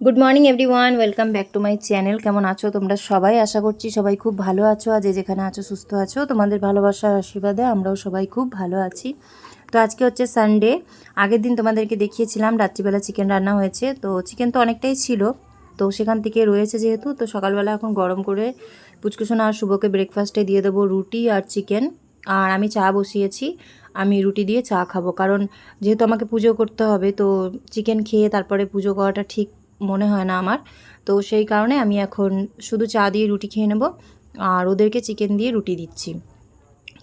Good morning everyone welcome back to my channel কেমন আছো তোমরা সবাই? আশা করছি সবাই খুব ভালো আছো। যে যেখানে আছো, সুস্থ আছো, তোমাদের ভালোবাসার আশীর্বাদে আমরাও সবাই খুব ভালো আছি। তো আজকে হচ্ছে সানডে আগের দিন তোমাদেরকে দেখিয়েছিলাম, রাত্রিবেলা চিকেন রান্না হয়েছে। তো চিকেন তো অনেকটাই ছিল। তো সেখান থেকে রয়েছে যেহেতু, তো সকালবেলা এখন গরম করে পুচকুসোনা আর শুভকে ব্রেকফাস্টে দিয়ে দেবো রুটি আর চিকেন আর আমি চা বসিয়েছি। আমি রুটি দিয়ে চা খাব। কারণ যেহেতু আমাকে পুজো করতে হবে, তো চিকেন খেয়ে তারপরে পুজো করাটা ঠিক মনে হয় না আমার। তো সেই কারণে আমি এখন শুধু চা দিয়ে রুটি খেয়ে নেব আর ওদেরকে চিকেন দিয়ে রুটি দিচ্ছি।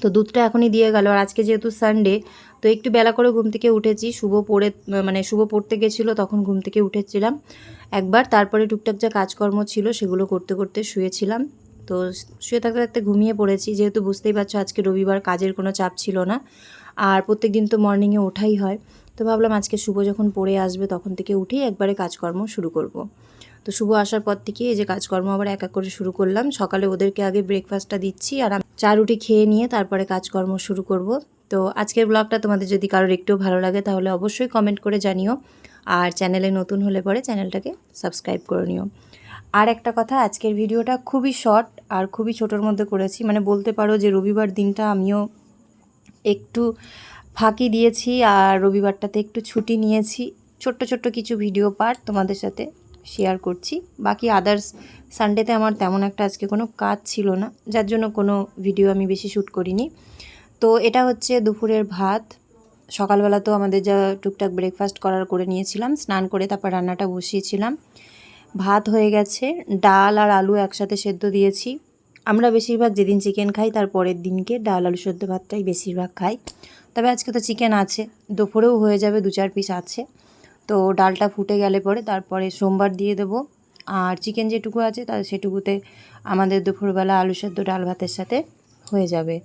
তো দুধটা এখনই দিয়ে গেল আর আজকে যেহেতু সানডে তো একটু বেলা করে ঘুম থেকে উঠেছি। শুভ পড়ে মানে শুভ পড়তে গেছিল, তখন ঘুম থেকে উঠেছিলাম। একবার তারপরে টুকটাক যা কাজকর্ম ছিল সেগুলো করতে করতে শুয়েছিলাম। তো শুয়ে থাকতে থাকতে ঘুমিয়ে পড়েছি। যেহেতু বুঝতেই পারছ আজকে রবিবার, কাজের কোনো চাপ ছিল না। আর প্রত্যেক দিন তো মর্নিংয়ে ওঠাই হয়। তো ভাবলাম আজকে শুভ যখন পড়ে আসবে তখন থেকে উঠেই একবারে কাজকর্ম শুরু করব। তো শুভ আসার পর থেকে এই যে কাজকর্ম আবার এক এক করে শুরু করলাম। সকালে ওদেরকে আগে ব্রেকফাস্টটা দিচ্ছি আর চা রুটি খেয়ে নিয়ে তারপরে কাজকর্ম শুরু করব। তো আজকের ব্লগটা তোমাদের যদি কারোর একটু ভালো লাগে তাহলে অবশ্যই কমেন্ট করে জানিও। আর চ্যানেলে নতুন হলে পরে চ্যানেলটাকে সাবস্ক্রাইব করে নিও। আর একটা কথা, আজকের ভিডিওটা খুবই শর্ট আর খুবই ছোটোর মধ্যে করেছি। মানে বলতে পারো যে রবিবার দিনটা আমিও একটু ফাঁকি দিয়েছি আর রবিবারটাতে একটু ছুটি নিয়েছি। ছোট্ট ছোট্ট কিছু ভিডিও পার্ট তোমাদের সাথে শেয়ার করছি। বাকি আদার্স সানডেতে আমার তেমন একটা আজকে কোনো কাজ ছিল না, যার জন্য কোনো ভিডিও আমি বেশি শ্যুট করিনি। তো এটা হচ্ছে দুপুরের ভাত। সকালবেলা তো আমাদের যা টুকটাক ব্রেকফাস্ট করার করে নিয়েছিলাম, স্নান করে তারপর রান্নাটা বসিয়েছিলাম। ভাত হয়ে গেছে, ডাল আর আলু একসাথে সেদ্ধ দিয়েছি। আমরা বেশিরভাগ যেদিন চিকেন খাই, তার পরের দিনকে ডাল, আলু সেদ্ধ ভাতটাই বেশিরভাগ খাই। তবে আজকে তো চিকেন আছে, দুপুরেও হয়ে যাবে, দু চার পিস আছে। তো ডালটা ফুটে গেলে পরে তারপরে সোমবার দিয়ে দেবো। আর চিকেন যেটুকু আছে তার সেটুকুতে আমাদের দুপুরবেলা আলু সেদ্ধ, ডাল ভাতের সাথে হয়ে যাবে।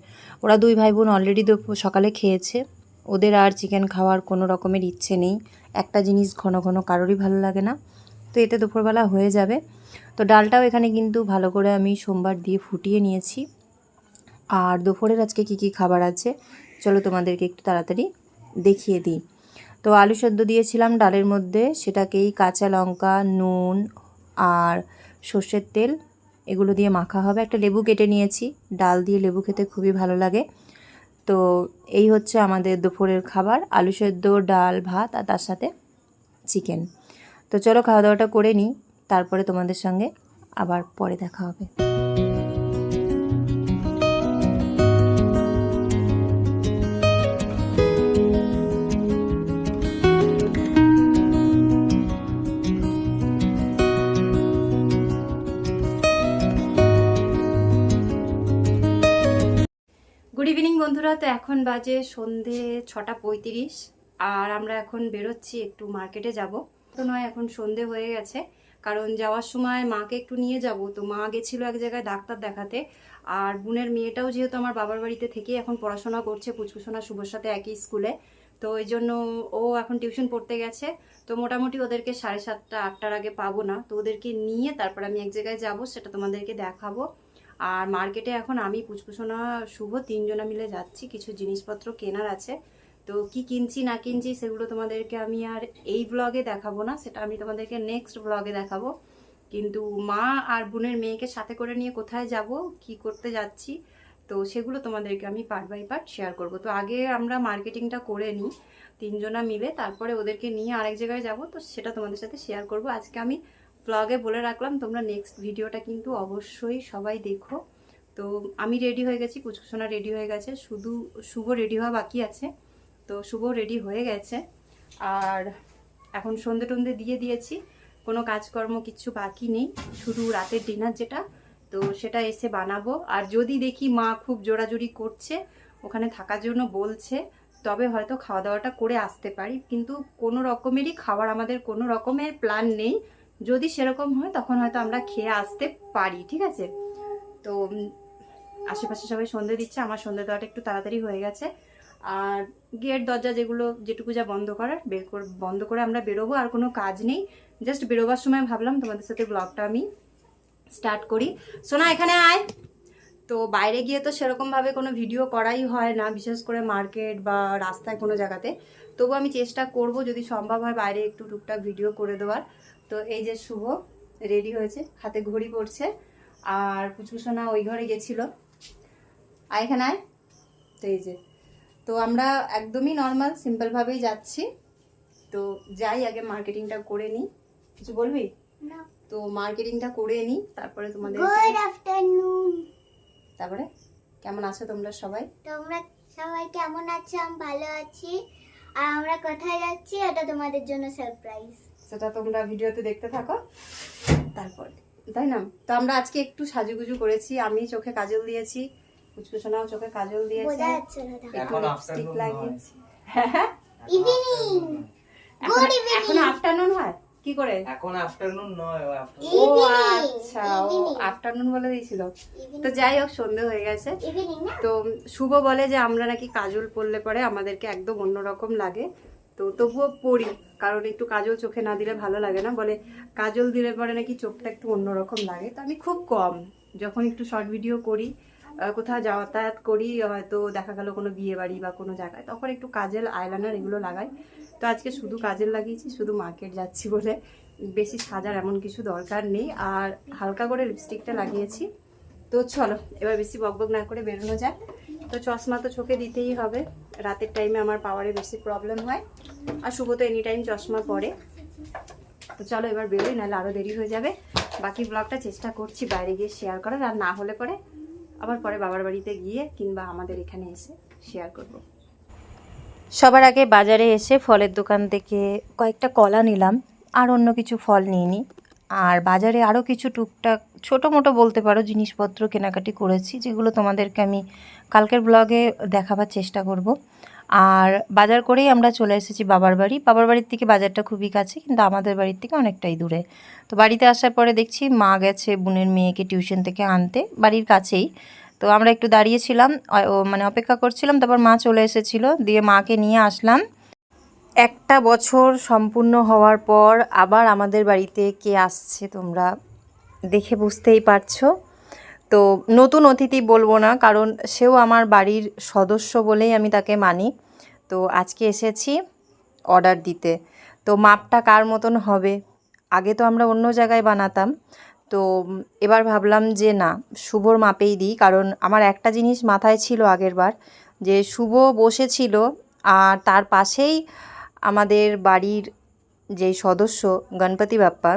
ওরা দুই ভাই বোন অলরেডি সকালে খেয়েছে। ওদের আর চিকেন খাওয়ার কোনো রকমের ইচ্ছে নেই। একটা জিনিস ঘন ঘন কারোরই ভালো লাগে না। তো এতে দুপুরবেলা হয়ে যাবে। তো ডালটাও এখানে কিন্তু ভালো করে আমি সোমবার দিয়ে ফুটিয়ে নিয়েছি। আর দুপুরের আজকে কি কি খাবার আছে, চলো তোমাদেরকে একটু তাড়াতাড়ি দেখিয়ে দিই। তো আলু সেদ্ধ দিয়েছিলাম ডালের মধ্যে, সেটাকেই কাঁচা লঙ্কা, নুন আর সর্ষের তেল এগুলো দিয়ে মাখা হবে। একটা লেবু কেটে নিয়েছি, ডাল দিয়ে লেবু খেতে খুবই ভালো লাগে। তো এই হচ্ছে আমাদের দুপুরের খাবার, আলু সেদ্ধ, ডাল, ভাত আর তার সাথে চিকেন। তো চলো খাওয়া দাওয়াটা করে নিই, তারপরে তোমাদের সঙ্গে আবার পরে দেখা হবে। গুড ইভিনিং বন্ধুরা। তো এখন বাজে সন্ধে ছটা পঁয়ত্রিশ, আর আমরা এখন বেরোচ্ছি, একটু মার্কেটে যাব। তো নয়, এখন সন্ধে হয়ে গেছে। কারণ যাওয়ার সময় মাকে একটু নিয়ে যাব। তো মা গেছিল এক জায়গায় ডাক্তার দেখাতে। আর বোনের মেয়েটাও যেহেতু আমার বাবার বাড়িতে থেকে এখন পড়াশোনা করছে, পুচকুসোনা শুভর সাথে একই স্কুলে। তো ওই জন্য ও এখন টিউশন পড়তে গেছে। তো মোটামুটি ওদেরকে সাড়ে সাতটা, আটটার আগে পাবো না। তো ওদেরকে নিয়ে তারপর আমি এক জায়গায় যাব, সেটা তোমাদেরকে দেখাবো। আর মার্কেটে এখন আমি, পুচকুসোনা, শুভ তিনজনা মিলে যাচ্ছি। কিছু জিনিসপত্র কেনার আছে। তো কি কিনছি, না কিনছি সেগুলো তোমাদেরকে আমি আর এই ব্লগে দেখাবো না, সেটা আমি তোমাদেরকে নেক্সট ব্লগে দেখাবো। কিন্তু মা আর বোনের মেয়েকে সাথে করে নিয়ে কোথায় যাব, কি করতে যাচ্ছি, তো সেগুলো তোমাদেরকে আমি পার্ট বাই পার্ট শেয়ার করব। তো আগে আমরা মার্কেটিংটা করে নিই তিনজনা মিলে, তারপরে ওদেরকে নিয়ে আরেক জায়গায় যাব, তো সেটা তোমাদের সাথে শেয়ার করব। আজকে আমি ব্লগে বলে রাখলাম, তোমরা নেক্সট ভিডিওটা কিন্তু অবশ্যই সবাই দেখো। তো আমি রেডি হয়ে গেছি কুচকুসোনা রেডি হয়ে গেছে, শুধু শুভ রেডি হওয়া বাকি আছে। তো শুভ রেডি হয়ে গেছে। আর এখন সন্ধে টন্ধে দিয়ে দিয়েছি। কোনো কাজকর্ম কিছু বাকি নেই। শুধু রাতের ডিনার যেটা, তো সেটা এসে বানাবো। আর যদি দেখি মা খুব জোরাজুরি করছে, ওখানে থাকার জন্য বলছে, তবে হয়তো খাওয়া দাওয়াটা করে আসতে পারি। কিন্তু কোনো রকমেরই খাবার আমাদের কোনো রকমের প্ল্যান নেই। যদি সেরকম হয়, তখন হয়তো আমরা খেয়ে আসতে পারি, ঠিক আছে? তো আশেপাশে সবাই সন্ধে দিচ্ছে। আমার সন্ধে দেওয়াটা একটু তাড়াতাড়ি হয়ে গেছে। আর গেট, দরজা যেগুলো, যেটুকু যা বন্ধ করার, বের বন্ধ করে আমরা বেরোবো, আর কোনো কাজ নেই। জাস্ট বেরোবার সময় ভাবলাম, তোমাদের সাথে ব্লগটা আমি স্টার্ট করি। সোনা, এখানে আয়। তো বাইরে গিয়ে তো সেরকমভাবে কোনো ভিডিও করাই হয় না, বিশেষ করে মার্কেট বা রাস্তায় কোনো জায়গাতে। তবু আমি চেষ্টা করব, যদি সম্ভব হয় বাইরে একটু টুকটাক ভিডিও করে দেওয়ার। তো এই যে শুভ রেডি হয়েছে, হাতে ঘড়ি পড়ছে। আর পুচকুসোনা ওই ঘরে গেছিল। আয়, এখানে আয়। তো এই যে। তো আমরা একদমই নর্মাল সিম্পলভাবেই যাচ্ছি। তো যাই আগে মার্কেটিংটা করে নিই। কিছু বলবি? তো মার্কেটিংটা করে নিই তারপরে তোমাদের গুড আফটারনুন তারপরে? কেমন আছো তোমরা সবাই? তোমরা সবাই কেমন আছো? আমি ভালো আছি। আর আমরা কোথায় যাচ্ছি? এটা তোমাদের জন্য সারপ্রাইজ সেটা তোমরা ভিডিওতে দেখতে থাকো। তারপর তাই না? তো আমরা আজকে একটু সাজুগুজু করেছি। আমি চোখে কাজল দিয়েছি। কুচকুচনাও চোখে কাজল দিয়েছে। একটু লিপস্টিক লাগিয়েছি। ইভিনিং এখন আফটারনুন হয়? কি করে? এখন আফটারনুন নয় ও আচ্ছা ও আফটারনুন বলে দিয়েছিল। তো যাই হোক সন্ধে হয়ে গেছে। তো শুভ বলে যে আমরা নাকি কাজল পরলে পরে আমাদেরকে একদম অন্যরকম লাগে। তো তবুও পড়ি কারণ একটু কাজল চোখে না দিলে ভালো লাগে না। বলে কাজল দিলে পরে নাকি চোখটা একটু অন্যরকম লাগে। তো আমি খুব কম যখন একটু শর্ট ভিডিও করি। কোথাও যাতায়াত করি, হয়তো দেখা গেল কোনো বিয়ে বাড়ি বা কোনো জায়গায়, তখন একটু কাজের আইলাইনার এগুলো লাগাই। তো আজকে শুধু কাজল লাগিয়েছি, শুধু মার্কেট যাচ্ছি বলে বেশি সাজার এমন কিছু দরকার নেই। আর হালকা করে লিপস্টিকটা লাগিয়েছি। তো চলো, এবার বেশি বকবক না করে বেরোনো যায় তো চশমা তো চোখে দিতেই হবে। রাতের টাইমে আমার পাওয়ারে বেশি প্রবলেম হয়। আর শুভ তো এনি টাইম চশমা পরে। তো চলো এবার বেরোই, নাহলে আরও দেরি হয়ে যাবে। বাকি ব্লগটা চেষ্টা করছি বাইরে গিয়ে শেয়ার করার, আর না হলে পরে আবার পরে বাবার বাড়িতে গিয়ে কিংবা আমাদের এখানে এসে শেয়ার করব। সবার আগে বাজারে এসে ফলের দোকান থেকে কয়েকটা কলা নিলাম, আর অন্য কিছু ফল নিইনি। আর বাজারে আরও কিছু টুকটাক ছোটো মোটো বলতে পারো জিনিসপত্র কেনাকাটি করেছি, যেগুলো তোমাদেরকে আমি কালকের ব্লগে দেখাবার চেষ্টা করব। আর বাজার করেই আমরা চলে এসেছি বাবার বাড়ি। বাবার বাড়ির থেকে বাজারটা খুবই কাছে, কিন্তু আমাদের বাড়ির থেকে অনেকটাই দূরে। তো বাড়িতে আসার পরে দেখছি মা গেছে বোনের মেয়েকে টিউশন থেকে আনতে, বাড়ির কাছেই। তো আমরা একটু দাঁড়িয়েছিলাম মানে অপেক্ষা করছিলাম, তারপর মা চলে এসেছিল, দিয়ে মাকে নিয়ে আসলাম। একটা বছর সম্পূর্ণ হওয়ার পর আবার আমাদের বাড়িতে কে আসছে তোমরা দেখে বুঝতেই পারছ। তো নতুন অতিথি বলব না, কারণ সেও আমার বাড়ির সদস্য বলেই আমি তাকে মানি। তো আজকে এসেছি অর্ডার দিতে। তো মাপটা কার মতন হবে? আগে তো আমরা অন্য জায়গায় বানাতাম। তো এবার ভাবলাম যে না, শুভর মাপেই দিই, কারণ আমার একটা জিনিস মাথায় ছিল আগের বার, যে শুভ বসেছিল আর তার পাশেই আমাদের বাড়ির যে সদস্য গণপতি বাপ্পা,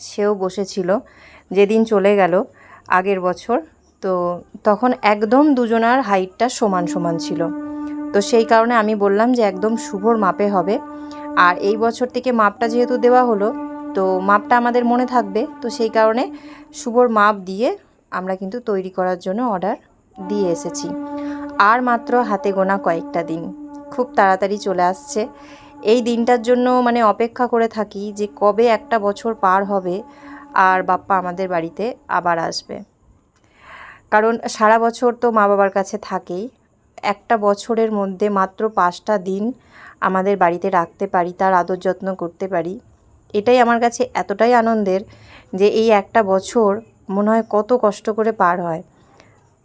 সেও বসেছিল। যেদিন চলে গেল আগের বছর। তো তখন একদম দুজনার হাইটটা সমান সমান ছিল। তো সেই কারণে আমি বললাম যে একদম শুভর মাপে হবে। আর এই বছর থেকে মাপটা যেহেতু দেওয়া হলো, তো মাপটা আমাদের মনে থাকবে। তো সেই কারণে শুভর মাপ দিয়ে আমরা কিন্তু তৈরি করার জন্য অর্ডার দিয়ে এসেছি। আর মাত্র হাতে গোনা কয়েকটা দিন। খুব তাড়াতাড়ি চলে আসছে। এই দিনটার জন্য মানে অপেক্ষা করে থাকি যে কবে একটা বছর পার হবে। আর বাপ্পা আমাদের বাড়িতে আবার আসবে। কারণ সারা বছর তো মা বাবার কাছে থাকেই। একটা বছরের মধ্যে মাত্র পাঁচটা দিন আমাদের বাড়িতে রাখতে পারি, তার আদর যত্ন করতে পারি। এটাই আমার কাছে এতটাই আনন্দের যে এই একটা বছর মনে হয় কত কষ্ট করে পার হয়।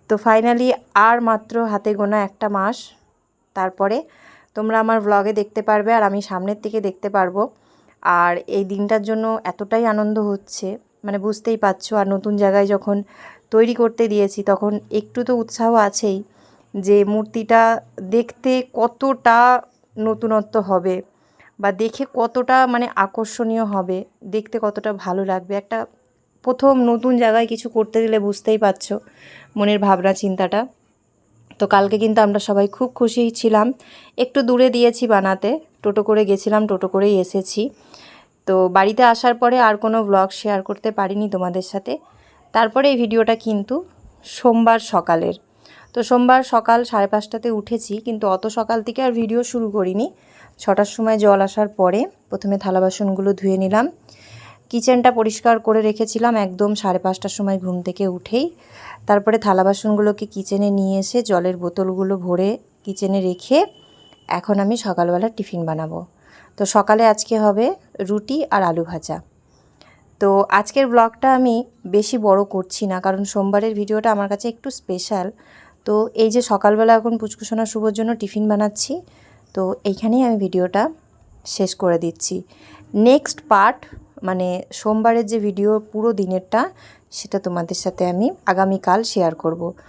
তো ফাইনালি আর মাত্র হাতে গোনা একটা মাস, তারপরে তোমরা আমার ব্লগে দেখতে পারবে আর আমি সামনের থেকে দেখতে পারব। আর এই দিনটার জন্য এতটাই আনন্দ হচ্ছে। মানে বুঝতেই পারছ, আর নতুন জায়গায় যখন তৈরি করতে দিয়েছি, তখন একটু তো উৎসাহ আছেই যে মূর্তিটা দেখতে কতটা নতুনত্ব হবে বা দেখে কতটা মানে আকর্ষণীয় হবে, দেখতে কতটা ভালো লাগবে। একটা প্রথম নতুন জায়গায় কিছু করতে দিলে বুঝতেই পারছ মনের ভাবনা, চিন্তাটা। তো কালকে কিন্তু আমরা সবাই খুব খুশি ছিলাম। একটু দূরে দিয়েছি বানাতে, টোটো করে গেছিলাম, টোটো করেই এসেছি। তো বাড়িতে আসার পরে আর কোনো ব্লগ শেয়ার করতে পারিনি তোমাদের সাথে। তারপরে এই ভিডিওটা কিন্তু সোমবার সকালের। তো সোমবার সকাল সাড়ে পাঁচটাতে উঠেছি, কিন্তু অত সকাল থেকে আর ভিডিও শুরু করিনি। ছটার সময় জল আসার পরে প্রথমে থালা বাসনগুলো ধুয়ে নিলাম। কিচেনটা পরিষ্কার করে রেখেছিলাম একদম সাড়ে পাঁচটার সময় ঘুম থেকে উঠেই। তারপরে থালা বাসনগুলোকে কিচেনে নিয়ে এসে জলের বোতলগুলো ভরে কিচেনে রেখে এখন আমি সকালবেলা টিফিন বানাবো। তো সকালে আজকে হবে রুটি আর আলু ভাজা। তো আজকের ব্লগটা আমি বেশি বড় করছি না, কারণ সোমবারের ভিডিওটা আমার কাছে একটু স্পেশাল। তো এই যে সকালবেলা এখন পুচকুসোনা শুভর জন্য টিফিন বানাচ্ছি, তো এইখানেই আমি ভিডিওটা শেষ করে দিচ্ছি। নেক্সট পার্ট মানে সোমবারের যে ভিডিও পুরো দিনেরটা সেটা তোমাদের সাথে আমি আগামীকাল শেয়ার করব।